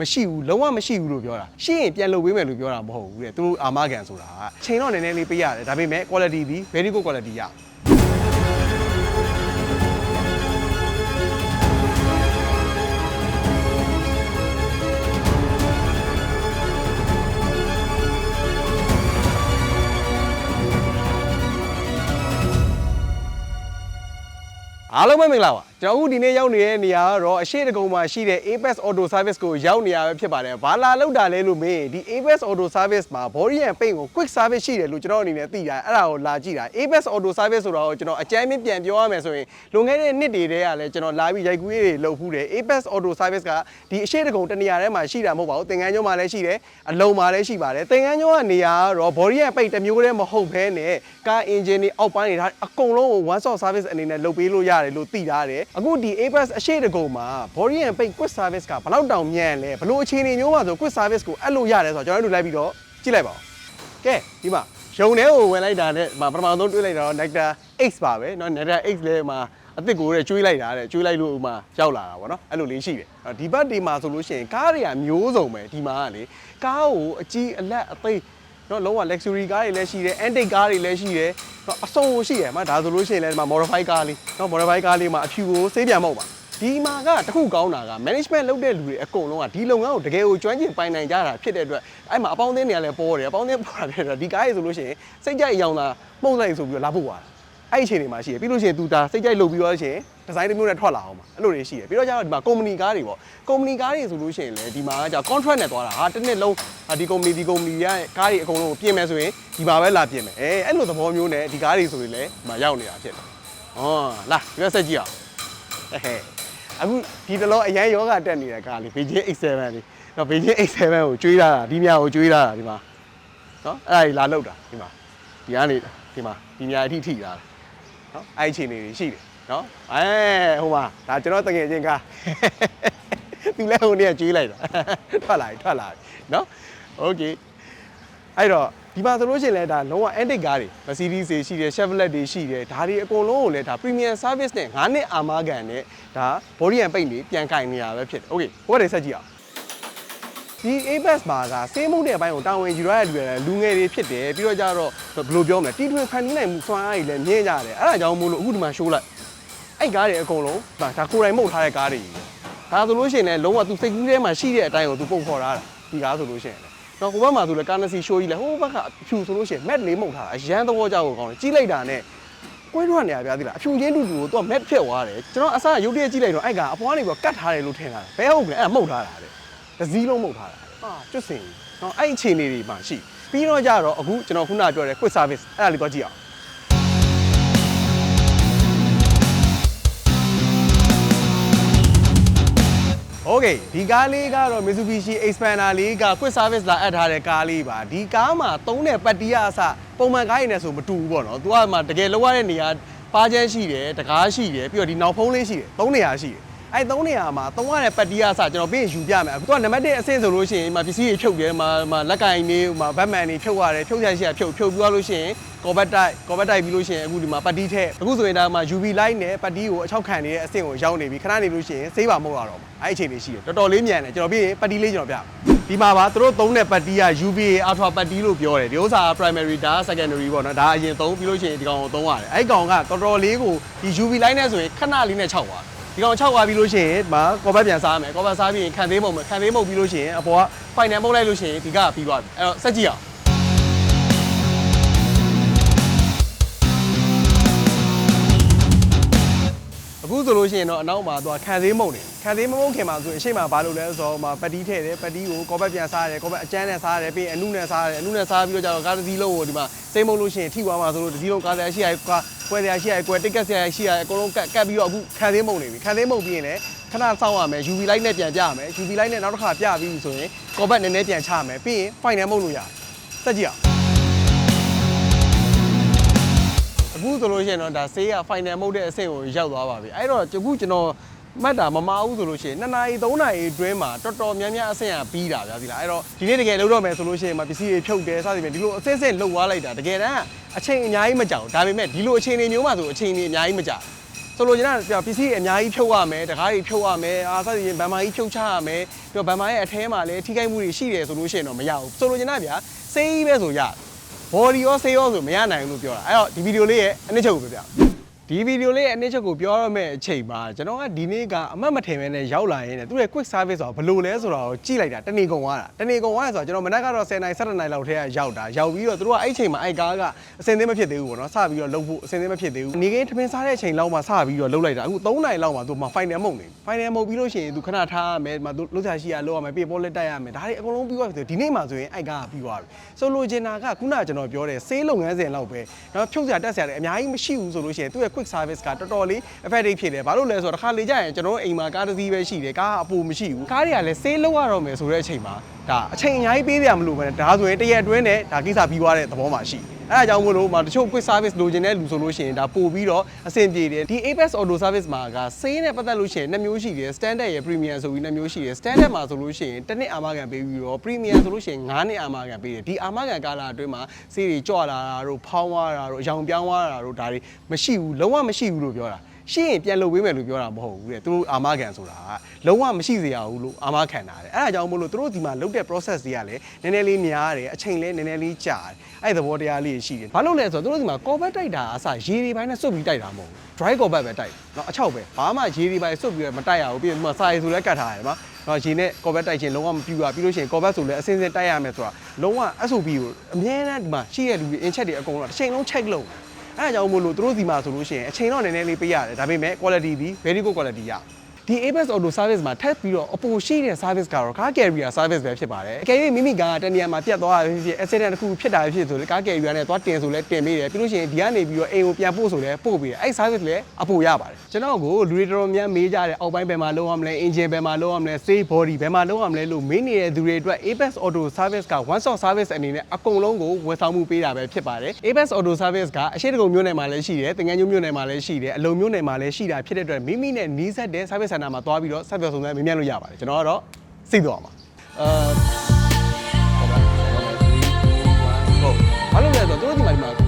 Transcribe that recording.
မရှိဘူးလုံးဝမရှိဘူးလို့ပြောတာရှိရင်ပြန်လုပ်ပေးမယ်လို့ပြောတာမဟုတ်ဘူးတဲ့သူတို့အာမခံဆိုတာကချိန်တော့နည်းနည်းလေးပေးရတယ်ဒါပေမဲ့ quality ဒီ very good quality ရအားလုံးပဲမင်္ဂလာပါ ကျွန်တော်အခုဒီနေ့ရောက်နေတဲ့နေရာကတော့အရှိတကုံမှာရှိတဲ့ Apex Auto Service ကိုရောက်နေရပဲဖြစ်ပါတယ်ဘာလာလောက်တာလဲလို့မင်းဒီ Apex Auto Service မှာ body and paint ကို quick service ရှိတယ်လို့ကျွန်တော်အနေနဲ့သိတာအဲ့ဒါကိုလာကြည့်တာ Apex Auto Service ဆိုတာကိုကျွန်တော်အကြမ်းမြင့်ပြန်ပြောရမယ်ဆိုရင်လွန်ခဲ့တဲ့နှစ်တွေတည်းကလည်းကျွန်တော်လာပြီးရိုက်ကူးရေးတွေလုပ်ဖူးတယ် Apex Auto Service ကဒီအရှိတကုံတနေရာထဲမှာရှိတာမဟုတ်ပါဘူးသင်္ကန်းကျွန်းမှာလည်းရှိတယ်အလုံမှာလည်းရှိပါတယ်သင်္ကန်းကျွန်းကနေရာကတော့ body and paint တစ်မျိုးတည်းမဟုတ်ဘဲနဲ့ကား engine တွေအောက်ပိုင်းတွေဒါအကုန်လုံးကို one stop service အနေနဲ့လုပ်ပေးလို့ရတယ်လို့သိထားတယ်အခုဒီ Apex အရှိတကုံမှာ body and paint quick service ကဘယ်လောက်တောင်မြန်လဲဘယ်လိုအခြေအနေမျိုးမှာဆို quick service ကိုအဲ့လိုရတယ်ဆိုတော့ကျွန်တော်တို့လိုက်ပြီးတော့ကြည့်လိုက်ပါဦးကဲဒီမှာရုံထဲကိုဝင်လိုက်တာနဲ့မှာပထမဆုံးတွေးလိုက်တာတော့ Nectar X ပါပဲเนาะ Nectar X လဲမှာအစ်စ်ကိုတဲ့ကျွေးလိုက်တာတဲ့ကျွေးလိုက်လို့ဥမာရောက်လာတာဗောနော်အဲ့လိုလေးရှိတယ်အဲ့တော့ဒီဘက်ဒီမှာဆိုလို့ရှိရင်ကားတွေကမျိုးစုံပဲဒီမှာကလေကားကိုအကြီးအလက်အသိ တော့လုံးဝ luxury ကားတွေလည်းရှိတယ် antique ကားတွေလည်းရှိတယ်တော့အစုံရှိတယ်မှာဒါဆိုလို့ရှိရင်လည်းဒီမှာ modify ကားလေးနော် modify ကားလေးမှာအဖြူကိုစေးပြန်မဟုတ်ပါဒီမှာကတခုကောင်းတာက management လုပ်တဲ့လူတွေအကုန်လုံးကဒီလုပ်ငန်းကိုတကယ်ကိုကျွမ်းကျင်ပိုင်နိုင်ကြတာဖြစ်တဲ့အတွက်အဲ့မှာအပေါင်းအသင်းတွေကလည်းပေါ်တယ်အပေါင်းအသင်းပေါ်တာဖြစ်တဲ့အတွက်ဒီကားတွေဆိုလို့ရှိရင်စိတ်ကြိုက်အယောင်သာမှုန့်လိုက်ဆိုပြီးတော့လာဖို့ပါ အဲ့ဒီအချိန်တွေမှာရှိတယ်ပြီးလို့ရှိရင်သူဒါစိတ်ကြိုက်လုပ်ပြီးတော့ရှင်ဒီဇိုင်းတစ်မျိုးနဲ့ထွက်လာအောင်ပါအဲ့လိုတွေရှိတယ်ပြီးတော့ကျတော့ဒီမှာ company ကားတွေပေါ့ company ကားတွေဆိုလို့ရှိရင်လည်းဒီမှာကကြာ contract နဲ့သွားတာဟာတစ်နှစ်လုံးဟာဒီ company ဒီ company ရဲ့ကားတွေအကုန်လုံးကိုပြင်မယ်ဆိုရင်ဒီမှာပဲလာပြင်မယ်အဲအဲ့လိုသဘောမျိုးနဲ့ဒီကားတွေဆိုရင်လည်းဒီမှာရောက်နေတာဖြစ်တယ်ဟောလာဒီဘက်ဆက်ကြည့်အောင်ဟဲ့ဟဲ့အခုဒီတလောအရန်ယောဂတက်နေတဲ့ကားလေး Beijing X7 လေးနော် Beijing X7 ကိုကျွေးလာတာဒီမြာကိုကျွေးလာတာဒီမှာနော်အဲ့ဒါကြီးလာလောက်တာဒီမှာဒီကနေဒီမှာဒီမြာအထိထိလာတာ နော်အဲ့ဒီအချိန်လေးတွေရှိတယ်နော်အဲဟိုမှာဒါကျွန်တော်တကယ်ချင်းကား သူလည်းဟိုနေ့ကကျွေးလိုက်တာထွက်လာပြီထွက်လာပြီနော်โอเคအဲ့တော့ဒီမှာဆိုလို့ရှိရင်လည်းဒါလုံးဝ antique ကားတွေ Mercedes တွေရှိတယ် Chevrolet တွေရှိတယ်ဒါတွေအကုန်လုံးကိုလည်းဒါ premium service နဲ့9နှစ်အာမခံနဲ့ဒါ body and paint တွေပြန်ကင်နေရပဲဖြစ်တယ်โอเคဟိုကနေဆက်ကြည့်အောင် ဒီ Apex မှာကစေးမှုတဲ့အပိုင်းကိုတာဝန်ယူရတဲ့လူတွေလည်းလူငယ်တွေဖြစ်တယ်ပြီးတော့ကြတော့ဘယ်လိုပြောမလဲတီထွင်ဖန်တီးနိုင်မှုစွမ်းအားတွေလည်းမြင့်ကြတယ်အဲ့ဒါကြောင့်မို့လို့အခုဒီမှာ show လိုက်အဲ့ကားတွေအကုန်လုံးဒါဒါကိုယ်တိုင်မှုတ်ထားတဲ့ကားတွေကြီးပဲဒါဆိုလို့ရှိရင်လည်းလုံးဝသူစိတ်ကူးထဲမှာရှိတဲ့အတိုင်းကိုသူပုံဖော်ထားတာဒီကားဆိုလို့ရှိရင်လည်းတော့ဟိုဘက်မှာဆိုလည်းကာနစီရှိုးကြီးလဲဟိုဘက်ကအဖြူဆိုလို့ရှိရင် mat လေးမှုတ်ထားတာအရန်သဘောကြောက်ကိုကောင်းတယ်ကြီးလိုက်တာနဲ့ကွဲထွက်နေရပြသီလားအဖြူချင်းတူတူကိုသူက mat ဖြစ်သွားတယ်ကျွန်တော်အစားရုပ်တရက်ကြီးလိုက်တော့အဲ့ကအပွားနေပြီးကတ်ထားတယ်လို့ထင်တာဘဲဟုတ်ကဲ့အဲ့ဒါမှုတ်ထားတာတဲ့ တစည်းလုံးမှုတ်ထားတာဟာကျွတ်စင်နော်အဲ့အခြေအနေတွေမှာရှိပြီးတော့ကြတော့အခုကျွန်တော်ခုနပြောတဲ့ quick service အဲ့ဒါလေးတော့ကြည့်အောင် โอเคဒီကားလေးကတော့ Mitsubishi Xpander လေးက quick service လာအပ်ထားတဲ့ကားလေးပါဒီကားမှာသုံးတဲ့ပတ်တီးရအစပုံမှန်ကားရည်နဲ့ဆိုမတူဘူးပေါ့နော်သူကမှတကယ်လောက်ရတဲ့နေရာပါချမ်းရှိတယ်တကားရှိတယ်ပြီးတော့ဒီနောက်ဖုံးလေးရှိတယ်သုံးနေရာရှိတယ် အဲ့သုံးနေရာမှာသုံးရတဲ့ပတ်တီးရအစကျွန်တော်ပြင်ယူပြမယ်အခုကနံပါတ်1အဆင့်ဆိုလို့ရှိရင်ဒီမှာပစ္စည်းတွေဖြုတ်တယ်မှာမှာလက်ကင်တွေမှာဘတ်မန်တွေဖြုတ်ရတယ်ဖြုတ်ရရှိရဖြုတ်ဖြုတ်ပြီးသွားလို့ရှိရင်ကော်ဘတ်တိုက်ကော်ဘတ်တိုက်ပြီးလို့ရှိရင်အခုဒီမှာပတ်တီးထက်အခုဆိုရင်ဒါမှ UV light နဲ့ပတ်တီးကိုအချောက်ခံနေတဲ့အဆင့်ကိုရောက်နေပြီခဏနေလို့ရှိရင်စေးပါမဟုတ်ရတော့ဘူးအဲ့ဒီအခြေအနေရှိတယ်တော်တော်လေးမြန်တယ်ကျွန်တော်ပြီးရင်ပတ်တီးလေးကျွန်တော်ပြမယ်ဒီမှာပါသူတို့သုံးတဲ့ပတ်တီးက UVA Ultra ပတ်တီးလို့ပြောတယ်ဒီဥစ္စာက primary ဒါက secondary ပေါ့နော်ဒါအရင်သုံးပြီးလို့ရှိရင်ဒီကောင်ကိုသုံးရတယ်အဲ့ဒီကောင်ကတော်တော်လေးကိုဒီ UV light နဲ့ဆိုရင်ခဏလေးနဲ့ခြောက်သွား ဒီကောင်ခြောက်သွားပြီးလို့ရှိရင်ဒီမှာကော်ဘတ်ပြန်စားမယ်ကော်ဘတ်စားပြီးရင်ခံသေးမုံမယ်ခံသေးမုံပြီးလို့ရှိရင်အပေါ်က final မုံလိုက်လို့ရှိရင်ဒီကပြီးသွားပြီအဲ့တော့စက်ကြည့်အောင် ဆိုလို့ရှိရင်တော့အနောက်မှာသူကခံသေးမုံတယ်ခံသေးမမုံခင်မှာဆိုရင်အရှိမဘာလို့လဲဆိုတော့မှာပတီးထည့်တယ်ပတီးကိုကောပတ်ပြန်စားရတယ်ကောပတ်အကျန်းနဲ့စားရတယ်ပြီးရင်အနုနဲ့စားရတယ်အနုနဲ့စားပြီးတော့ကျတော့ကားတစ်စီးလုံးကိုဒီမှာစိမ့်မုံလို့ရှိရင်ထိသွားမှာဆိုလို့တစ်စီးလုံးကားစရာရှိရကွာကွဲစရာရှိရကွဲတိတ်ကက်စရာရှိရအကုန်လုံးကတ်ကတ်ပြီးတော့အခုခံသေးမုံနေပြီခံသေးမုံပြီးရင်လည်းခဏစောင့်ရမယ် UV light နဲ့ပြန်ပြရမယ် UV light နဲ့နောက်တစ်ခါပြပြီးဆိုရင်ကောပတ်နည်းနည်းပြန်ချရမယ်ပြီးရင် final မုံလို့ရတယ်စက်ကြည့်အောင် ဆိုလို့ရှိရင်တော့ဒါဆေးက final mode တဲ့အဆင့်ကိုရောက်သွားပါပြီအဲ့တော့အခုကျွန်တော်မှတ်တာမမအောင်ဆိုလို့ရှိရင်2နာရီ3နာရီအတွင်းမှာတော်တော်များများအဆင့်ကပြီးတာဗျာဒီလားအဲ့တော့ဒီနေ့တကယ်လုပ်တော့မယ်ဆိုလို့ရှိရင်မပစ္စည်းတွေဖြုတ်တယ်စသဖြင့်ဒီလိုအဆင့်ဆင့်လုပ်သွားလိုက်တာတကယ်တမ်းအချိန်အများကြီးမကြာဘူးဒါပေမဲ့ဒီလိုအချိန်တွေမျိုးမှဆိုအချိန်တွေအများကြီးမကြာဆိုလိုချင်တာကပစ္စည်းအများကြီးဖြုတ်ရမယ်တကားကြီးဖြုတ်ရမယ်အာစသဖြင့်ဗန်မာကြီးဖြုတ်ချရမယ်ပြီးတော့ဗန်မာရဲ့အထဲမှာလည်းထိခိုက်မှုတွေရှိတယ်ဆိုလို့ရှိရင်တော့မရဘူးဆိုလိုချင်တာဗျာစေးကြီးပဲဆိုရ body ရောဆေးရောဆိုမရနိုင်ဘူးလို့ပြောတာအဲ့တော့ဒီဗီဒီယိုလေးရဲ့အနည်းချုပ်ကိုပြောပြ ဒီဗီဒီယိုလေးရဲ့အနည်းချုပ်ကိုပြောရမယ့်အချိန်မှာကျွန်တော်ကဒီနေ့ကအမှတ်မထင်ပဲနဲ့ရောက်လာရင်းနဲ့သူ့ရဲ့ quick service ဆိုတာဘယ်လိုလဲဆိုတာကိုကြည့်လိုက်တာတနေကုန်သွားတာတနေကုန်သွားရဆိုတော့ကျွန်တော်မနက်ကတော့10နိုင်17နိုင်လောက်ထဲကရောက်တာရောက်ပြီးတော့သူတို့ကအဲ့အချိန်မှာအဲ့ကားကအစင်သင်းမဖြစ်သေးဘူးပေါ့နော်စပြီးတော့လှုပ်ဖို့အစင်သင်းမဖြစ်သေးဘူးနေကင်းထမင်းစားတဲ့အချိန်လောက်မှစပြီးတော့လှုပ်လိုက်တာအခု3နိုင်လောက်မှသူမှ final မုံနေ final မုံပြီးလို့ရှိရင်သူခဏထားရမယ်ဒီမှာသူလှုပ်ရှားရှိရလှုပ်ရမယ်ပြေပေါ်လက်တက်ရမယ်ဒါတွေအကုန်လုံးပြီးသွားပြီဆိုဒီနေ့မှဆိုရင်အဲ့ကားကပြီးသွားပြီဆိုလိုချင်တာကခုနကကျွန်တော်ပြောတဲ့ဆေးလုပ်ငန်းစဉ်လောက်ပဲနော်ဖြုတ်စရာတက်စရာတွေအများကြီးမရှိဘူးဆိုလို့ရှိရင်သူ့ရဲ့ quick service ကတော်တော်လေး effective ဖြစ်တယ်ဘာလို့လဲဆိုတော့တစ်ခါလေကြာရင်ကျွန်တော်တို့အိမ်မှာကားတစ်စီးပဲရှိတယ်ကားအပူမရှိဘူးကားတွေကလည်းဆေးလုပ်ရတော့မယ်ဆိုတဲ့အချိန်မှာဒါအချိန်အများကြီးပေးရမလို့ပဲဒါဆိုရင်တရက်အတွင်းနဲ့ဒါကိစ္စပြီးသွားတဲ့သဘောမှရှိတယ် အဲဒါကြောင့်မို့လို့မတချို့ quick service လိုချင်တဲ့လူဆိုလို့ရှိရင်ဒါပို့ပြီးတော့အဆင်ပြေတယ်ဒီ Apex Auto Service မှာကဆေးနဲ့ပတ်သက်လို့ရှိရင်နှစ်မျိုးရှိတယ် standard ရယ် premium ဆိုပြီးနှစ်မျိုးရှိတယ် standard မှာဆိုလို့ရှိရင်တစ်နှစ်အာမခံပေးပြီးတော့ premium ဆိုလို့ရှိရင်9နှစ်အာမခံပေးတယ်ဒီအာမခံကာလအတွင်းမှာဆေးတွေကြွလာတာတို့ဖောင်းသွားတာတို့အယောင်ပြောင်းသွားတာတို့ဒါတွေမရှိဘူးလုံးဝမရှိဘူးလို့ပြောတာ ရှင်းရင်ပြန်လုပ်ပေးမယ်လို့ပြောတာမဟုတ်ဘူးတဲ့သူတို့အာမခံဆိုတာကလုံးဝမရှိစေရဘူးလို့အာမခံတာတဲ့အဲ့ဒါကြောင့်မို့လို့သူတို့ဒီမှာလုပ်တဲ့ process တွေကလည်းနည်းနည်းလေးများတယ်အချိန်လည်းနည်းနည်းလေးကြာတယ်အဲ့ဒီသဘောတရားလေးရှိတယ်ဘာလို့လဲဆိုတော့သူတို့ဒီမှာ corbat တိုက်တာအစရေတွေပိုင်းနဲ့စွတ်ပြီးတိုက်တာမဟုတ်ဘူး dry corbat ပဲတိုက်เนาะအချောက်ပဲဘာမှရေတွေပိုင်းစွတ်ပြီးတော့မတိုက်ရဘူးပြီးရင်ဒီမှာစာရီဆိုလည်းကတ်ထားရတယ်နော်တော့ရေနဲ့ corbat တိုက်ခြင်းလုံးဝမပြူရပြီးလို့ရှိရင် corbat ဆိုလည်းအစင်းစင်းတိုက်ရမယ်ဆိုတာလုံးဝ SOP ကိုအမြဲတမ်းဒီမှာရှိရတဲ့လူတွေ in check တွေအကုန်လုံးတစ်ချိန်လုံး check လုပ် အဲ့ဒါကြောင့်မို့လို့သူတို့ဒီမှာဆိုလို့ရှိရင်အချိန်တော့နည်းနည်းလေးပေးရတယ်ဒါပေမဲ့ quality ဒီ very good quality ရ ဒီ Apex Auto Service မှာထပ်ပြီးတော့အပိုရှိတဲ့ service ကတော့ car carrier service ပဲဖြစ်ပါတယ်အကယ်၍မိမိကားကတနေရာမှာပြတ်သွားတာဖြစ်ဖြစ် accident တစ်ခုဖြစ်တာဖြစ်ဆိုလေ car carrier နဲ့သွားတင်ဆိုလဲတင်ပေးတယ်ပြီးလို့ရှိရင်ဒီကနေပြီးတော့အိမ်ကိုပြန်ပို့ဆိုလဲပို့ပေးတယ်အဲ့ service လည်းအပိုရပါတယ်ကျွန်တော်ကိုလူတွေတော်တော်များမေးကြတယ်အောက်ပိုင်းဘယ်မှာလုံးရမလဲ engine ဘယ်မှာလုံးရမလဲ safe body ဘယ်မှာလုံးရမလဲလို့မေးနေတဲ့သူတွေအတွက် Apex Auto Service က one stop service အနေနဲ့အကုန်လုံးကိုဝန်ဆောင်မှုပေးတာပဲဖြစ်ပါတယ် Apex Auto Service ကအရှိတကုံမြို့နယ်မှာလည်းရှိတယ်တင်ငန်းညိုမြို့နယ်မှာလည်းရှိတယ်အလုံမြို့နယ်မှာလည်းရှိတာဖြစ်တဲ့အတွက်မိမိနဲ့နီးစပ်တဲ့ service center မှာသွားပြီးတော့ဆက်ပြောဆုံးစမ်းမေးမြန်းလို့ရပါတယ်ကျွန်တော်ကတော့စိတ်သွားမှာအာဟုတ်ပါဟုတ်ဘာလို့လဲဆိုတော့တို့ဒီမှာဒီမှာ